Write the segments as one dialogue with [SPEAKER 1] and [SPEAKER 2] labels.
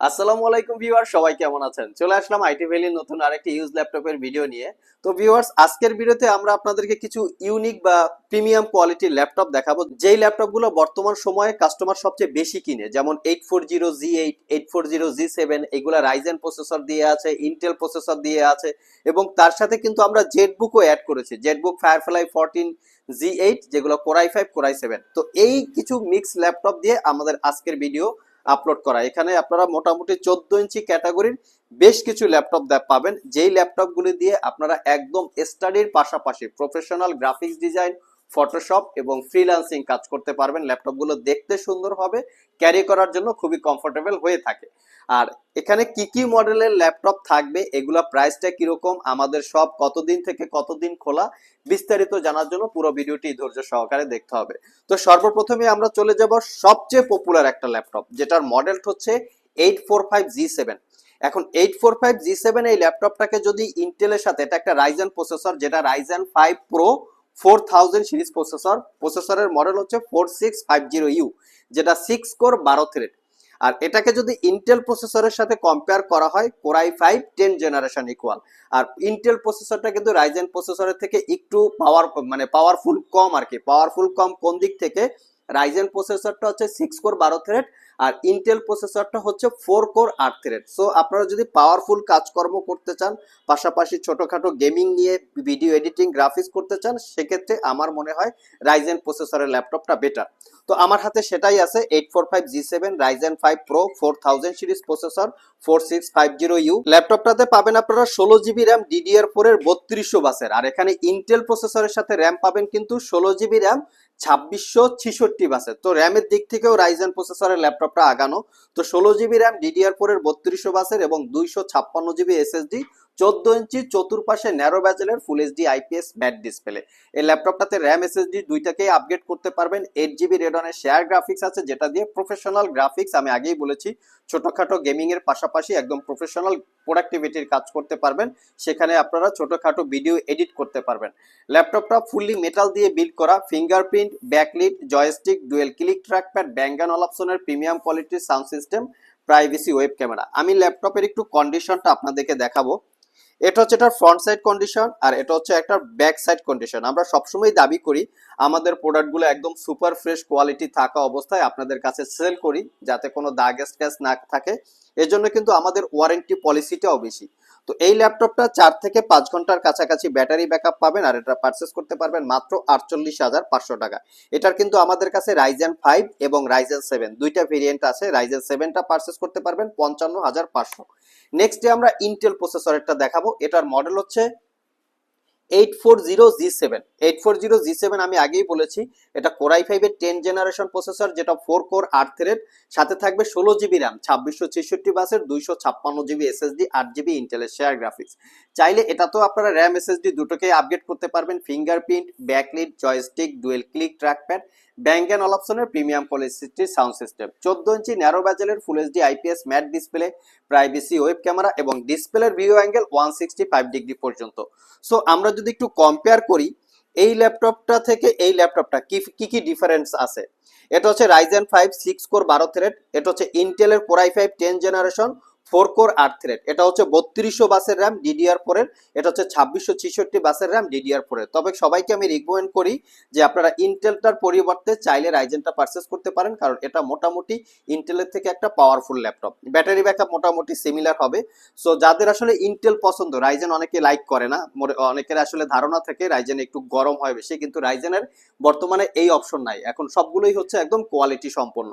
[SPEAKER 1] আসসালামু আলাইকুম ভিউয়ার, সবাই কেমন আছেন? চলে আসলাম আইটি ভ্যালির নতুন আরেকটি ইউজ ল্যাপটপের ভিডিও নিয়ে। তো ভিউয়ার্স, আজকের ভিডিওতে আমরা আপনাদেরকে কিছু ইউনিক বা প্রিমিয়াম কোয়ালিটির ল্যাপটপ দেখাবো। যেই ল্যাপটপগুলো বর্তমান সময়ে কাস্টমার সবচেয়ে বেশি কিনে, যেমন eight four zero G eight eight four zero G seven এগুলা রাইজেন প্রসেসর দিয়ে আছে ইন্টেল প্রসেসর দিয়ে আছে, এবং তার সাথে কিন্তু আমরা জেটবুকও অ্যাড করেছি। Zenbook firefly fourteen G eight যেগুলো core i five core i seven তো এই কিছু মিক্স ল্যাপটপ দিয়ে আমাদের আজকের ভিডিও আপলোড করা। এখানে আপনারা মোটামুটি চোদ্দ ইঞ্চি ক্যাটাগরির বেশ কিছু ল্যাপটপ পাবেন। যেই ল্যাপটপগুলি দিয়ে আপনারা একদম স্টাডির পাশাপাশি প্রফেশনাল গ্রাফিক্স ডিজাইন ফটোশপ এবং ফ্রিল্যান্সিং কাজ করতে পারবেন। ল্যাপটপগুলো দেখতে সুন্দর হবে ক্যারি করার জন্য খুবই কমফোর্টেবল হয়ে থাকে। আর এখানে কি কি মডেলের ল্যাপটপ থাকবে, এগুলা প্রাইসটা কীরকম, আমাদের সব কতদিন থেকে কতদিন খোলা, বিস্তারিত জানার জন্য পুরো ভিডিওটি ধৈর্য সহকারে দেখতে হবে। তো সর্বপ্রথমে আমরা চলে যাব সবচেয়ে পপুলার একটা ল্যাপটপ যেটার মডেল হচ্ছে eight four five G seven এখন eight four five G seven এই ল্যাপটপটাকে যদি ইন্টেলের সাথে, এটা একটা রাইজেন প্রসেসর যেটা Ryzen five pro four thousand series processor. প্রসেসরের মডেল হচ্ছে four six five zero U, যেটা সিক্স কোর বারো থ্রেড আর এটাকে যদি ইন্টেল প্রসেসরের সাথে কম্পেয়ার করা হয় core i five ten generation equal R Intel প্রসেসরটা কিন্তু রাইজেন প্রসেসরের থেকে একটু পাওয়ার মানে পাওয়ারফুল কম আর কি পাওয়ারফুল কম কোন দিক থেকে? রাইজেন প্রসেসরটা হচ্ছে সিক্স কোর বারো থ্রেড আর ইন্টেল প্রসেসরটা হচ্ছে ফোর কোর আট থ্রেড সো আপনারা যদি পাওয়ারফুল কাজকর্ম করতে চান, পাশাপাশি ছোটোখাটো গেমিং নিয়ে ভিডিও এডিটিং গ্রাফিক্স করতে চান, সেক্ষেত্রে আমার মনে হয় রাইজেন প্রসেসরের ল্যাপটপটা বেটার তো আমার হাতে সেটাই আছে eight four five G seven Ryzen five pro four thousand series processor four six five zero U ল্যাপটপটাতে পাবেন আপনারা ষোলো জিবি র্যাম ডিডিআর ফোর এর বত্রিশশো বাসের। আর এখানে ইন্টেল প্রসেসরের সাথে র্যাম পাবেন কিন্তু ষোলো জিবি র্যাম ছাব্বিশশো ছিষট্টি বাসের। তো র্যামের দিক থেকেও রাইজেন প্রসেসরের ল্যাপটপটা আগানো। তো ষোলো জিবি র্যাম ডিডিআর ফোর এর বত্রিশশো বাসের এবং দুইশো ছাপ্পান্ন জিবি এসএসডি চোদ্দ ইঞ্চি চতুর্পাশে narrow ব্যাজেলের full HD IPS matte display এই ল্যাপটপটাতে র্যাম এসএসডি দুইটাকেই আপগ্রেড করতে পারবেন এইট জিবি রেডনের শেয়ার গ্রাফিক্স আছে, যেটা দিয়ে প্রফেশনাল গ্রাফিক্স আমি আগেই বলেছি, ছোটখাটো গেমিং এর পাশাপাশি একদম প্রফেশনাল প্রোডাক্টিভিটির কাজ করতে পারবেন। সেখানে আপনারা ছোটখাটো ভিডিও এডিট করতে পারবেন। ল্যাপটপটা ফুললি মেটাল দিয়ে বিল্ড করা fingerprint backlit joystick dual click trackpad ব্যাঙ্গান অলাপসনের প্রিমিয়াম কোয়ালিটির sound system privacy web camera আমি ল্যাপটপের একটু কন্ডিশনটা আপনাদেরকে দেখাবো। এটা হচ্ছে এটার ফ্রন্ট সাইড কন্ডিশন আর এটা হচ্ছে একটা ব্যাক সাইড কন্ডিশন আমরা সবসময় দাবি করি, আমাদের প্রোডাক্টগুলো একদম সুপার ফ্রেশ কোয়ালিটি থাকা অবস্থায় আপনাদের কাছে সেল করি, যাতে কোনো দাগ স্ক্যাচ না থাকে। এজন্য কিন্তু আমাদের ওয়ারেন্টি পলিসিটাও বেশি। তো এই ল্যাপটপটা চার থেকে পাঁচ ঘণ্টার কাছাকাছি ব্যাটারি ব্যাকআপ পাবেন আর এটা পারচেস করতে পারবেন মাত্র আটচল্লিশ হাজার পাঁচশো টাকা। এটার কিন্তু আমাদের কাছে রাইজেন ফাইভ এবং রাইজেন সেভেন দুইটা ভেরিয়েন্ট আছে। রাইজেন সেভেনটা পারচেস করতে পারবেন পঞ্চান্ন হাজার পাঁচশো। নেক্সট ডে আমরা ইন্টেল প্রসেসরেরটা দেখাবো। এটার মডেল হচ্ছে eight four zero G seven eight four zero G seven আমি আগেই বলেছি, এটা কোরাই ফাইভের টেন জেনারেশন প্রসেসর যেটা ফোর কোর আট থ্রেড সাথে থাকবে ষোলো জিবি র্যাম ছাব্বিশশো ছেষট্টি বাসের দুইশো ছাপ্পান্ন জিবি এসএসডি আট জিবি ইন্টেলের শেয়ার গ্রাফিক্স চাইলে এটা তো আপনারা র্যাম এসএসডি দুটোকেই আপগ্রেড করতে পারবেন fingerprint backlit joystick dual click trackpad Bang and অপশনের প্রিমিয়াম পলিসিটির সাউন্ড সিস্টেম চোদ্দ ইঞ্চি narrow ব্যাজেলের full HD IPS matte display privacy web camera এবং ডিসপ্লের view angle one sixty five degree পর্যন্ত। সো আমরা যদি একটু কম্পেয়ার করি এই ল্যাপটপটা থেকে এই ল্যাপটপটা কি কি কি ডিফারেন্স আছে? এটা হচ্ছে রাইজেন ফাইভ সিক্স কোর বারো থ্রেড এটা হচ্ছে ইন্টেলের core i five ten generation four core আট থ্রেড। এটা হচ্ছে বত্রিশশো বাসের র্যাম ডিডিআর ফোরের এটা হচ্ছে ছাব্বিশশো ছিষট্টি বাসের র্যাম ডিডিআর ফোরের তবে সবাইকে আমি রিকমেন্ড করি যে আপনারা ইন্টেলটার পরিবর্তে চাইলে রাইজেনটা পারচেস করতে পারেন, কারণ এটা মোটামুটি ইন্টেলের থেকে একটা পাওয়ারফুল ল্যাপটপ ব্যাটারি ব্যাকআপ মোটামুটি সিমিলার হবে। সো যাদের আসলে ইন্টেল পছন্দ রাইজেন অনেকে লাইক করে না। অনেকের আসলে ধারণা থাকে রাইজেন একটু গরম হয় বেশি, কিন্তু রাইজেনের বর্তমানে এই অপশন নাই। এখন সবগুলোই হচ্ছে একদম কোয়ালিটি সম্পন্ন।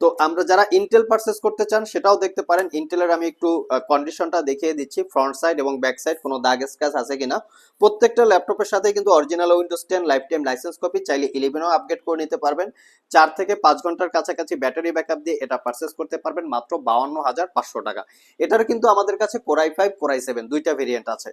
[SPEAKER 1] তো আমরা যারা ইন্টেল পারচেস করতে চান, সেটাও দেখতে পারেন। ইন্টেলের আমি একটু কন্ডিশনটা দেখিয়ে দিচ্ছি। ফ্রন্ট সাইড এবং ব্যাক সাইড কোনো দাগ স্ক্যাচ আছে কিনা। প্রত্যেকটা ল্যাপটপের সাথে কিন্তু original Windows ten lifetime license copy চাইলে ইলেভেনও আপগ্রেড করে নিতে পারবেন। চার থেকে পাঁচ ঘণ্টার কাছাকাছি ব্যাটারি ব্যাকআপ দিয়ে এটা পারচেস করতে পারবেন। মাত্র বাউান্ন হাজার পাঁচশো টাকা। এটার কিন্তু আমাদের কাছে core i five core i seven দুইটা ভেরিয়েন্ট আছে।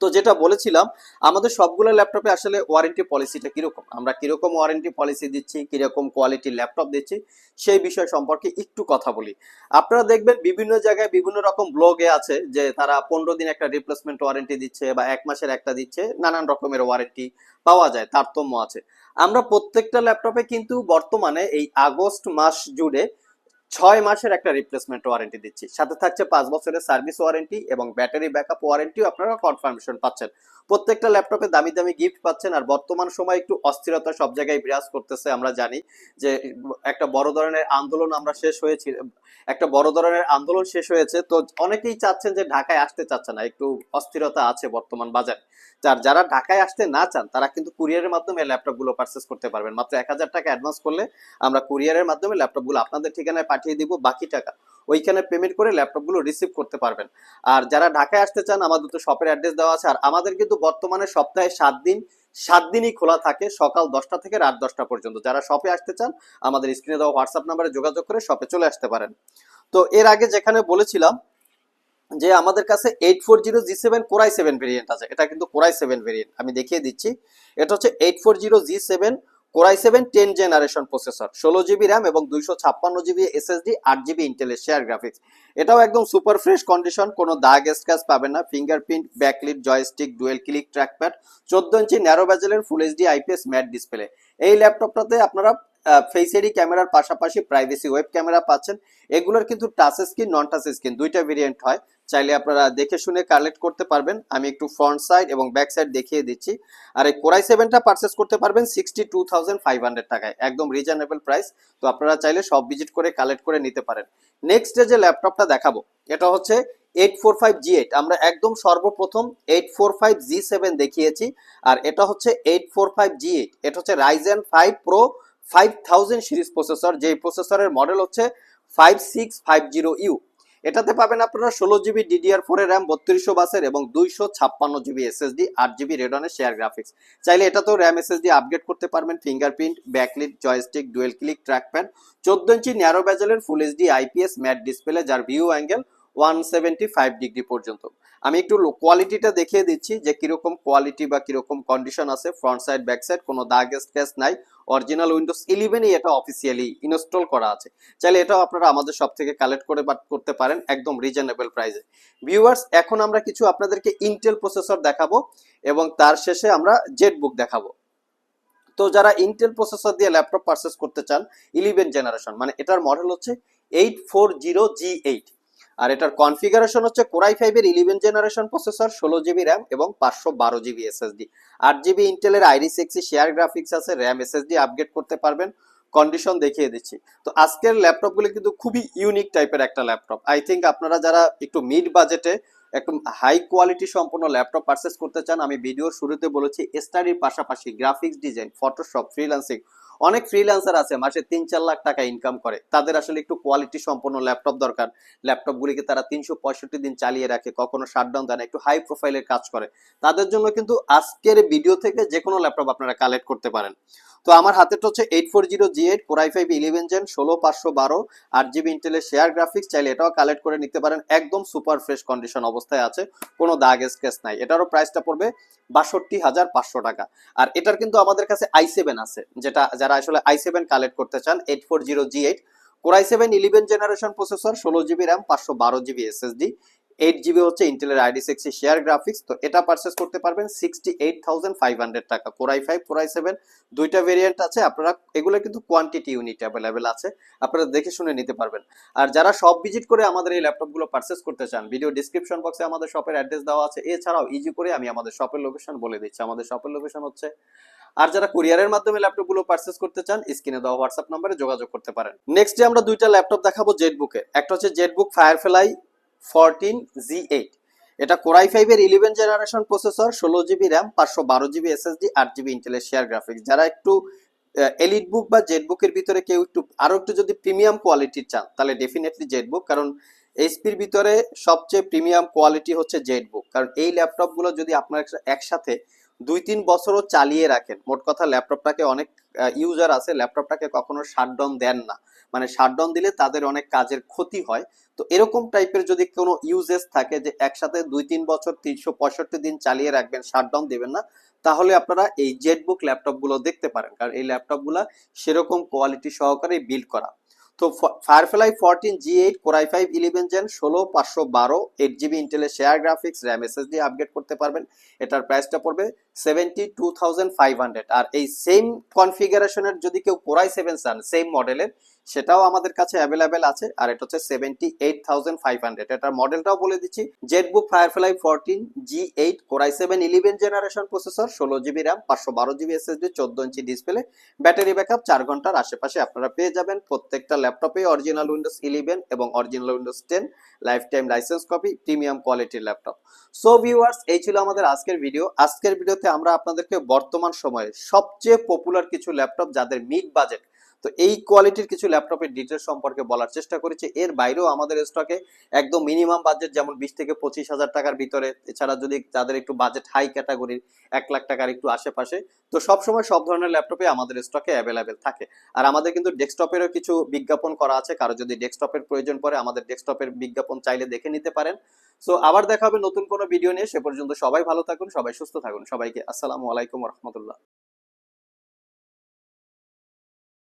[SPEAKER 1] তো যেটা বলেছিলাম, আমাদের সবগুলো ল্যাপটপে আসলে ওয়ারেন্টি পলিসিটা কীরকম? আমরা কীরকম ওয়ারেন্টি পলিসি দিচ্ছি, কীরকম কোয়ালিটির ল্যাপটপ দিচ্ছি, সেই বিষয় সম্পর্কে একটু কথা বলি। আপনারা দেখবেন বিভিন্ন জায়গায় বিভিন্ন রকম ব্লগে আছে যে তারা পনেরো দিন একটা রিপ্লেসমেন্ট ওয়ারেন্টি দিচ্ছে বা এক মাসের একটা দিচ্ছে, নানান রকমের ওয়ারেন্টি পাওয়া যায়, তারতম্য আছে। আমরা প্রত্যেকটা ল্যাপটপে কিন্তু বর্তমানে এই আগস্ট মাস জুড়ে ছয় মাসের একটা রিপ্লেসমেন্ট ওয়ারেন্টি দিচ্ছি। সাথে থাকছে পাঁচ বছরের সার্ভিস ওয়ারেন্টি এবং ব্যাটারি ব্যাকআপ ওয়ারেন্টিও আপনারা কনফার্মেশন পাচ্ছেন। প্রত্যেকটা ল্যাপটপে দামি দামি গিফট পাচ্ছেন আর বর্তমান সময় একটু অস্থিরতা সব জায়গায় বিরাজ করতেছে আমরা জানি যে, একটা বড় ধরনের আন্দোলন আমরা শেষ হয়েছি, একটা বড় ধরনের আন্দোলন শেষ হয়েছে তো অনেকেই চাচ্ছেন যে ঢাকায় আসতে চাচ্ছে না, একটু অস্থিরতা আছে বর্তমান বাজারে। যার যারা ঢাকায় আসতে না চান, তারা কিন্তু কুরিয়ারের মাধ্যমে ল্যাপটপগুলো পারচেস করতে পারবেন। মাত্র এক হাজার টাকা অ্যাডভান্স করলে আমরা কুরিয়ারের মাধ্যমে ল্যাপটপগুলো আপনাদের ঠিকানায় পাঠিয়ে দিব বাকি টাকা। ওইখানে পেমেন্ট করে ল্যাপটপগুলো রিসিভ করতে পারবেন। আর যারা ঢাকায় আসতে চান, আমাদের তো শপের অ্যাড্রেস দেওয়া আছে। আর আমাদের কিন্তু বর্তমানে সপ্তাহে সাত দিন, সাত দিনই খোলা থাকে সকাল দশটা থেকে রাত দশটা পর্যন্ত। যারা শপে আসতে চান, আমাদের স্ক্রিনে দেওয়া হোয়াটসঅ্যাপ নাম্বারে যোগাযোগ করে শপে চলে আসতে পারেন। তো এর আগে যেখানে বলেছিলাম যে আমাদের কাছে eight four zero G seven core i seven variant আছে। এটা কিন্তু কোরাই সেভেন ভেরিয়েন্ট আমি দেখিয়ে দিচ্ছি। এটা হচ্ছে eight four zero G seven core i seven ten generation processor, ষোলো জিবি র্যাম এবং দুইশো ছাপ্পান্ন জিবি এসএসডি, আট জিবি ইন্টেলের শেয়ার গ্রাফিক্স এটাও একদম সুপার ফ্রেশ কন্ডিশন কোনো দাগ স্ক্র্যাচ পাবেন না fingerprint backlit joystick dual click trackpad চোদ্দ ইঞ্চি narrow ব্যাজেলের full HD IPS matte display এই ল্যাপটপটাতে আপনারা ফেস এডি ক্যামেরার পাশাপাশি প্রাইভেসি ওয়েব ক্যামেরা পাচ্ছেন। এগুলোর কিন্তু touch screen non touch screen দুইটা ভেরিয়েন্ট হয়। চাইলে আপনারা দেখে শুনে কালেক্ট করতে পারবেন। আমি একটু ফ্রন্ট সাইড এবং ব্যাক সাইড দেখিয়ে দিচ্ছি। আর এই কোরাই সেভেনটা পারচেস করতে পারবেন sixty two thousand five hundred টাকায়। একদম রিজনেবল প্রাইস তো আপনারা চাইলে সব ভিজিট করে কালেক্ট করে নিতে পারেন। নেক্সট যে ল্যাপটপটা দেখাবো, এটা হচ্ছে eight four five G eight আমরা একদম সর্বপ্রথম eight four five G seven দেখিয়েছি। আর এটা হচ্ছে eight four five G eight এটা হচ্ছে Ryzen five pro five thousand series processor যেই প্রসেসরের মডেল হচ্ছে five six five zero U এটাতে পাবেন আপনারা ষোলো জিবি ডিডিআর ফোর র্যাম বত্রিশশো বাসের এবং দুইশো ছাপ্পান্ন জিবি এসএসডি আট জিবি রেডনের শেয়ার গ্রাফিক্স চাইলে এটাতেও র্যাম এসএসডি আপগ্রেড করতে পারবেন fingerprint backlit joystick dual click trackpad চোদ্দ ইঞ্চি narrow ব্যাজেলের full HD IPS matte display যার view angle one seventy five degree পর্যন্ত। আমি একটু কোয়ালিটিটা দেখিয়ে দিচ্ছি যে কীরকম কোয়ালিটি বা কীরকম কন্ডিশন আছে ফ্রন্ট সাইড ব্যাক সাইড কোনো দাগ স্ক্র্যাচ নাই। অরিজিনাল উইন্ডোজ ইলেভেনই এটা অফিসিয়ালি ইনস্টল করা আছে। চাইলে এটাও আপনারা আমাদের সব থেকে কালেক্ট করে করতে পারেন একদম রিজনেবল প্রাইসে ভিউয়ার্স এখন আমরা কিছু আপনাদেরকে ইন্টেল প্রসেসর দেখাবো এবং তার শেষে আমরা জেট বুক দেখাবো। তো যারা ইন্টেল প্রসেসর দিয়ে ল্যাপটপ পারচেস করতে চান ইলেভেন জেনারেশন মানে এটার মডেল হচ্ছে eight four zero G eight আর এটার কনফিগারেশন হচ্ছে কোরাই ফাইভের ইলেভেন জেনারেশন প্রসেসর ষোলো জিবি র্যাম এবং পাঁচশো বারো জিবি এসএসডি আট জিবি ইন্টেলের আইরি সিক্সি শেয়ার গ্রাফিক্স আছে র্যাম এসএসডি আপগ্রেড করতে পারবেন কন্ডিশন দেখিয়ে দিচ্ছি। তো আজকের ল্যাপটপগুলো কিন্তু খুবই ইউনিক টাইপের একটা ল্যাপটপ আই থিঙ্ক আপনারা যারা একটু মিড বাজেটে একটু হাই কোয়ালিটি সম্পন্ন ল্যাপটপ পারচেস করতে চান, আমি ভিডিওর শুরুতে বলেছি স্টাডির পাশাপাশি গ্রাফিক্স ডিজাইন ফটোশপ ফ্রিল্যান্সিং অনেক ফ্রিল্যান্সার আছে, মাসে তিন চার লাখ টাকা ইনকাম করে। তাদের আসলে একটু কোয়ালিটি সম্পন্ন ল্যাপটপ দরকার। ল্যাপটপগুলিকে তারা তিনশো পঁয়ষট্টি দিন চালিয়ে রাখে, কখনো শাটডাউন দেয় না, একটু হাই প্রোফাইলের কাজ করে। তাদের জন্য কিন্তু আজকের ভিডিও থেকে যে কোনো ল্যাপটপ আপনারা কালেক্ট করতে পারেন। তো আমার হাতেরটা হচ্ছে eight four zero G eight core i five eleven gen ষোলো পাঁচশো বারো, আট জিবি ইন্টেলের শেয়ার গ্রাফিক্স চাইলে এটাও কালেক্ট করে নিতে পারেন। একদম সুপার ফ্রেশ কন্ডিশন অবস্থায় আছে, কোনো দাগ স্কেচ নাই। এটারও প্রাইসটা পড়বে বাষট্টি হাজার পাঁচশো টাকা। আর এটার কিন্তু আমাদের কাছে আই সেভেন আছে, যেটা যারা আসলে আই সেভেন কালেক্ট করতে চান eight four zero G eight core i seven eleven generation processor ষোলো জিবি র্যাম পাঁচশো বারো জিবি এসএসডি এইট জিবি হচ্ছে ইন্টেলের আইডি সিক্সটি শেয়ার গ্রাফিক্স তো এটা পারচেস করতে পারবেন sixty eight thousand five hundred টাকা Core i five Core i seven দুইটা ভেরিয়েন্ট আছে, আপনারা, এগুলো কিন্তু কোয়ান্টিটি ইউনিট অ্যাভেলেবেল আছে, আপনারা দেখে শুনে নিতে পারবেন। আর যারা সব ভিজিট করে আমাদের এই ল্যাপটপগুলো পারচেস করতে চান ভিডিও ডিসক্রিপশন বক্সে আমাদের শপের অ্যাড্রেস দেওয়া আছে, এছাড়াও ইজি করে আমি আমাদের শপের লোকেশন বলে দিচ্ছি। আমাদের শপের লোকেশন হচ্ছে আর যারা কুরিয়ারের মাধ্যমে ল্যাপটপগুলো পারচেস করতে চান, স্ক্রিনে দেওয়া হোয়াটসঅ্যাপ নম্বরে যোগাযোগ করতে পারেন। নেক্সট যে আমরা দুইটা ল্যাপটপ দেখাবো জেটবুকের একটা হচ্ছে ZBook Firefly fourteen G eight এটা কোরাই ফাইভের ইলেভেন জেনারেশন প্রসেসর ষোলো জিবি র্যাম পাঁচশো বারো জিবি এসএসডি আট জিবি ইন্টেলের শেয়ার গ্রাফিক্স যারা একটু এলিট বুক বা জেট বুকের ভিতরে কেউ একটু, আরও একটু যদি প্রিমিয়াম কোয়ালিটির চান, তাহলে ডেফিনেটলি জেট বুক কারণ এইচপির ভিতরে সবচেয়ে প্রিমিয়াম কোয়ালিটি হচ্ছে জেট বুক কারণ এই ল্যাপটপগুলো যদি আপনার একসাথে দুই তিন বছরও চালিয়ে রাখেন। মোট কথা ল্যাপটপটাকে অনেক ইউজার আছে, ল্যাপটপটাকে কখনো শাটডাউন দেন না। মানে শাটডাউন দিলে তাদের অনেক কাজের ক্ষতি হয়। তো এরকম টাইপের যদি কোনো ইউজেস থাকে যে একসাথে দুই তিন বছর তিনশো পঁয়ষট্টি দিন চালিয়ে রাখবেন শাটডাউন দিবেন না, তাহলে আপনারা এই জেটবুক ল্যাপটপগুলো দেখতে পারেন। কারণ এই ল্যাপটপগুলো সেরকম কোয়ালিটি সহকারে বিল্ড করা। তো Firefly fourteen G eight Core i five eleven gen ষোলো, পাঁচশো বারো এইট জিবি ইন্টেলের share graphics RAM SSD upgrade করতে পারবেন। এটার প্রাইসটা পড়বে seventy two thousand five hundred আর এই সেম কনফিগারেশনের যদি কেউ কোরাই সেভেন চান সেম মডেলের সেটাও আমাদের কাছে অ্যাভেলেবেল আছে। আর এটা হচ্ছে seventy eight thousand five hundred এটার মডেলটাও বলে দিচ্ছি। ZBook Firefly fourteen G eight Core i seven eleven generation processor ষোলো জিবি র্যাম পাঁচশো বারো জিবি এসএসডি চোদ্দ ইঞ্চি ডিসপ্লে ব্যাটারি ব্যাকআপ চার ঘণ্টার আশেপাশে আপনারা পেয়ে যাবেন প্রত্যেকটা ল্যাপটপে অরিজিনাল উইন্ডোজ ইলেভেন এবং original Windows ten life time license copy premium কোয়ালিটির ল্যাপটপ সো ভিউয়ার্স এই ছিল আমাদের আজকের ভিডিও আজকের ভিডিওতে আমরা আপনাদেরকে বর্তমান সময়ে সবচেয়ে পপুলার কিছু ল্যাপটপ যাদের মিড বাজেট তো এই কোয়ালিটির কিছু ল্যাপটপের ডিটেলস সম্পর্কে বলার চেষ্টা করেছি। এর বাইরেও আমাদের স্টকে একদম মিনিমাম বাজেট যেমন বিশ থেকে পঁচিশ হাজার টাকার ভিতরে, এছাড়া যদি তাদের একটু বাজেট হাই ক্যাটাগরির এক লাখ টাকার একটু আশেপাশে, তো সবসময় সব ধরনের ল্যাপটপে আমাদের স্টকে অ্যাভেলেবেল থাকে। আর আমাদের কিন্তু ডেস্কটপেরও কিছু বিজ্ঞাপন করা আছে, কারও যদি ডেস্কটপের প্রয়োজন পড়ে, আমাদের ডেস্কটপের বিজ্ঞাপন চাইলে দেখে নিতে পারেন। সো আবার দেখা হবে নতুন কোনো ভিডিও নিয়ে, সে পর্যন্ত সবাই ভালো থাকুন, সবাই সুস্থ থাকুন, সবাইকে আসসালামু আলাইকুম রহমতুল্লাহ।